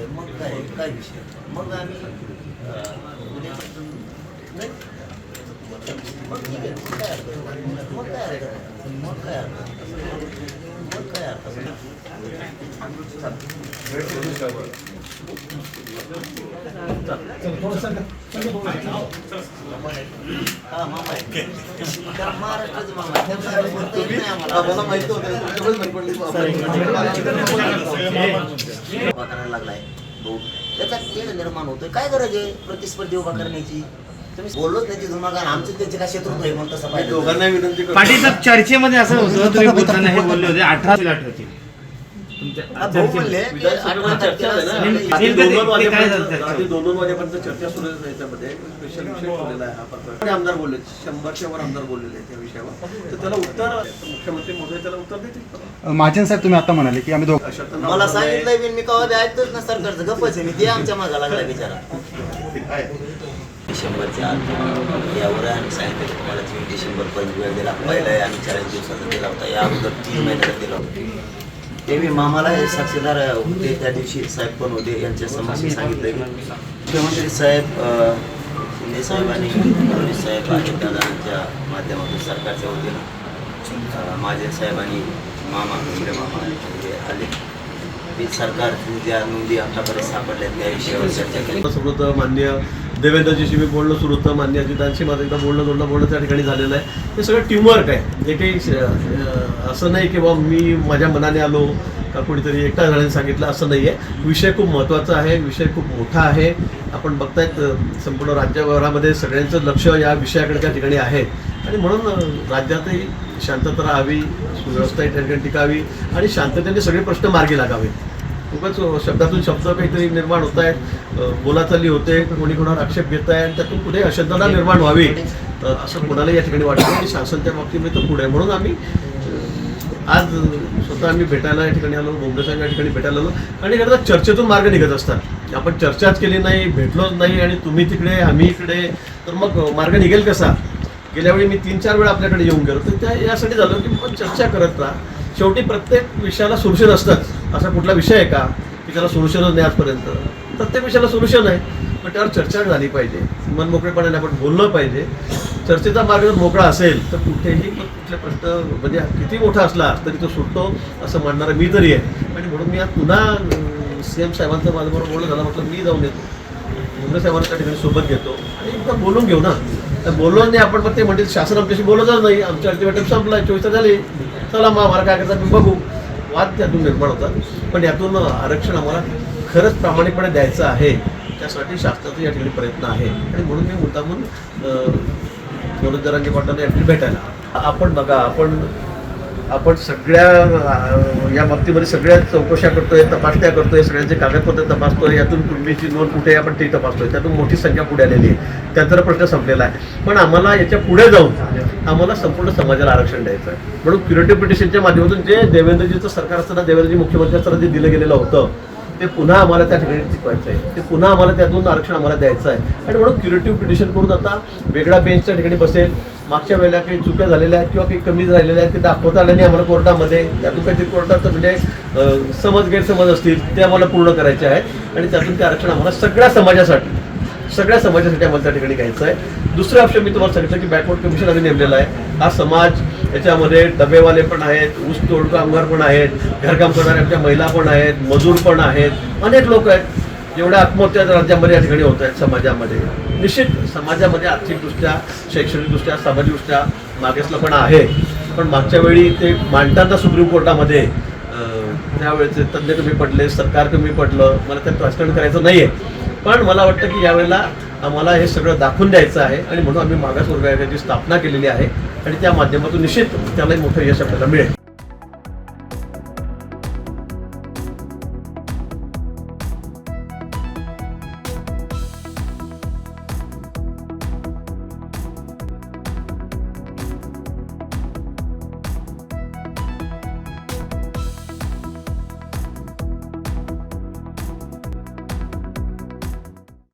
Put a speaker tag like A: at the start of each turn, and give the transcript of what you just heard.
A: आहे मग काय काय विषय? मग आम्ही उद्यापासून नाही मग ठीक आहे. मग काय हरकत मग काय हरकत मग काय हरकत मग काय हरकत
B: मला माहिती
A: उभा करायला लागलाय भाऊ त्याचा तेढ निर्माण होतोय काय गरज आहे प्रतिस्पर्धी उभा करण्याची तुम्ही बोललोच नाही. तिथून आमचं आमचे त्यांचे काय शत्रुत्व आहे म्हणून तसं पाहिजे
B: दोघांना विनंती
C: पाटील साहेब चर्चेमध्ये असं होतं तुम्ही बोलताना हे बोलले होते. अठरा
B: आठवतील चर्चा सुरू स्पेशल विषय ठेवलेला आहे हा प्रकार. आमदार बोलले शंभरच्या वर आमदार बोललेले आहेत त्या विषयावर. तर त्याला उत्तर मुख्यमंत्री महोदय त्याला उत्तर देतील
D: महाजन साहेब तुम्ही आता म्हणाले की आम्ही
A: मला बिन मी कवा ऐकतोच ना सरकारचं गप्पच आहे. मी ते आमच्या मागा लागला बिचारा. डिसेंबरच्या आत यावर आम्ही सांगितलं तुम्हाला तुम्ही डिसेंबर पर्यंत वेळ दिला. पहिला आम्ही चाळीस दिवसाचा दिला होता. या अगोदर तीन महिन्याचा दिला होता. ते मी मामाला हे साक्षीदार होते त्या दिवशी साहेब पण होते यांच्या समक्ष सांगितलं की मुख्यमंत्री साहेब शिंदे साहेबांनी फडणवीस साहेब दादांच्या माध्यमातून सरकारच्या वतीनं. अं, माझे साहेबांनी मामा दुसरे मामा हे आले. ते सरकार ज्या नोंदी आमच्याकडे सापडल्यात त्या विषयावर चर्चा केली.
B: सुरू होतं मान्य देवेंद्रजीशी मी बोलणं सुरू होतं मान्य अजितांशी माझं एकदा बोलणं जोडणं बोलणं त्या ठिकाणी झालेलं आहे. हे सगळं टीमवर्क आहे. जे काही असं नाही की बाबा मी माझ्या मनाने आलो का कोणीतरी एकटा झाल्याने सांगितलं असं नाही आहे. विषय खूप महत्त्वाचा आहे विषय खूप मोठा आहे. आपण बघतायत संपूर्ण राज्यभरामध्ये सगळ्यांचं लक्ष या विषयाकडे त्या ठिकाणी आहे. आणि म्हणून राज्यातही शांतता राहावी सुव्यवस्था त्या ठिकाणी टिकावी आणि शांततेने सगळे प्रश्न मार्गी लागावेत. खूपच शब्दातून शब्द काहीतरी निर्माण होत आहेत. बोलाचाली होते कोणी कोणावर आक्षेप घेत आहे आणि त्यातून पुढे अशब्दता निर्माण व्हावी. असं कोणाला या ठिकाणी वाटतं की शासन त्या बाबतीमध्ये तर पुढे. म्हणून आम्ही आज स्वतः आम्ही भेटायला या ठिकाणी आलो साहेब या ठिकाणी भेटायला आलो. आणि एकदा चर्चेतून मार्ग निघत असतात. आपण चर्चाच केली नाही भेटलोच नाही आणि तुम्ही तिकडे आम्ही इकडे तर मग मार्ग निघेल कसा? गेल्या वेळी मी तीन चार वेळा आपल्याकडे येऊन गेलो. तर त्या यासाठी झालं की आपण चर्चा करत राहा. शेवटी प्रत्येक विषयाला सोल्युशन असतंच असा कुठला विषय आहे का की त्याला सोल्युशनच नाही आजपर्यंत? प्रत्येक विषयाला सोल्युशन आहे पण त्यावर चर्चा झाली पाहिजे. मन मोकळेपणाने आपण बोललं पाहिजे. चर्चेचा मार्ग जर मोकळा असेल तर कुठेही पण प्रश्न म्हणजे किती मोठा असला तरी तो सुटतो असं मानणारा मी तरी आहे. आणि म्हणून मी आज पुन्हा सी एम साहेबांचं माझ्याबरोबर बोलणं झालं म्हटलं मी जाऊन येतो. मुंबई साहेबांना त्या ठिकाणी सोबत घेतो. आणि एकदा बोलून घेऊ ना. तर बोललो नाही आपण पण ते म्हणजे शासन आमच्याशी बोलतच नाही. आमच्या अल्टिमेटम संपला चोवीस तास झाली. चला मग आम्हाला काय करतात मी बघू. वाद त्यातून निर्माण होतात. पण यातून आरक्षण आम्हाला खरंच प्रामाणिकपणे द्यायचं आहे. त्यासाठी शासनाचा या ठिकाणी प्रयत्न आहे. आणि म्हणून मी मुद्दामून मनोज जरांगे पाटलांना या ठिकाणी भेटायला आपण बघा आपण आपण सगळ्या या बाबतीमध्ये सगळ्या चौकशा करतोय तपासण्या करतोय सगळ्यांचे कागदपत्र तपासतोय यातून कुटुंबीची नोंद कुठे आपण ती तपासतोय. त्यातून मोठी संख्या पुढे आलेली आहे. त्याचा प्रश्न संपलेला आहे. पण आम्हाला याच्यापुढे जाऊन आम्हाला संपूर्ण समाजाला आरक्षण द्यायचं आहे म्हणून क्युरेटिव्ह पिटिशनच्या माध्यमातून जे देवेंद्रजीचं सरकार असताना देवेंद्रजी मुख्यमंत्री असताना जे दिलं गेलेलं होतं ते पुन्हा आम्हाला त्या ठिकाणी टिकवायचं आहे ते पुन्हा आम्हाला त्यातून आरक्षण आम्हाला द्यायचं आहे आणि म्हणून क्युरेटिव्ह पिटिशन करून आता वेगळा बेंचच्या ठिकाणी बसेल. मागच्या वेळेला काही चुक्या झालेल्या आहेत किंवा काही कमी झालेल्या आहेत ते दाखवता आल्याने नाही आम्हाला कोर्टामध्ये. त्यातून काहीतरी कोर्टात म्हणजे समज गैरसमज असतील ते आम्हाला पूर्ण करायचे आहेत. आणि त्यातून ते आरक्षण आम्हाला सगळ्या समाजासाठी सगळ्या समाजासाठी आम्हाला त्या ठिकाणी घ्यायचं आहे. दुसरं ऑप्शन मी तुम्हाला सांगितलं की बॅकवर्ड कमिशन आम्ही नेमलेलं आहे. हा समाज याच्यामध्ये डबेवाले पण आहेत ऊस तोड कामगार पण आहेत घरकाम करणाऱ्या आमच्या महिला पण आहेत मजूर पण आहेत अनेक लोक आहेत. जेवढ्या आत्महत्या राज्यामध्ये या ठिकाणी होत आहेत समाजामध्ये. निश्चित समाजामध्ये आर्थिकदृष्ट्या शैक्षणिकदृष्ट्या सामाजिकदृष्ट्या मागासलेपणा आहे. पण मागच्या वेळी ते मांडताना सुप्रीम कोर्टामध्ये त्यावेळेचे तज्ज्ञ कमी पडले सरकार कमी पडलं मला त्यात राजकारण करायचं नाही आहे पण मला वाटतं की यावेळेला आम्हाला हे सगळं दाखवून द्यायचं आहे आणि म्हणून आम्ही मागासवर्ग आयोगाची स्थापना केलेली आहे आणि त्या माध्यमातून निश्चित त्यालाही मोठं यश आपल्याला मिळेल.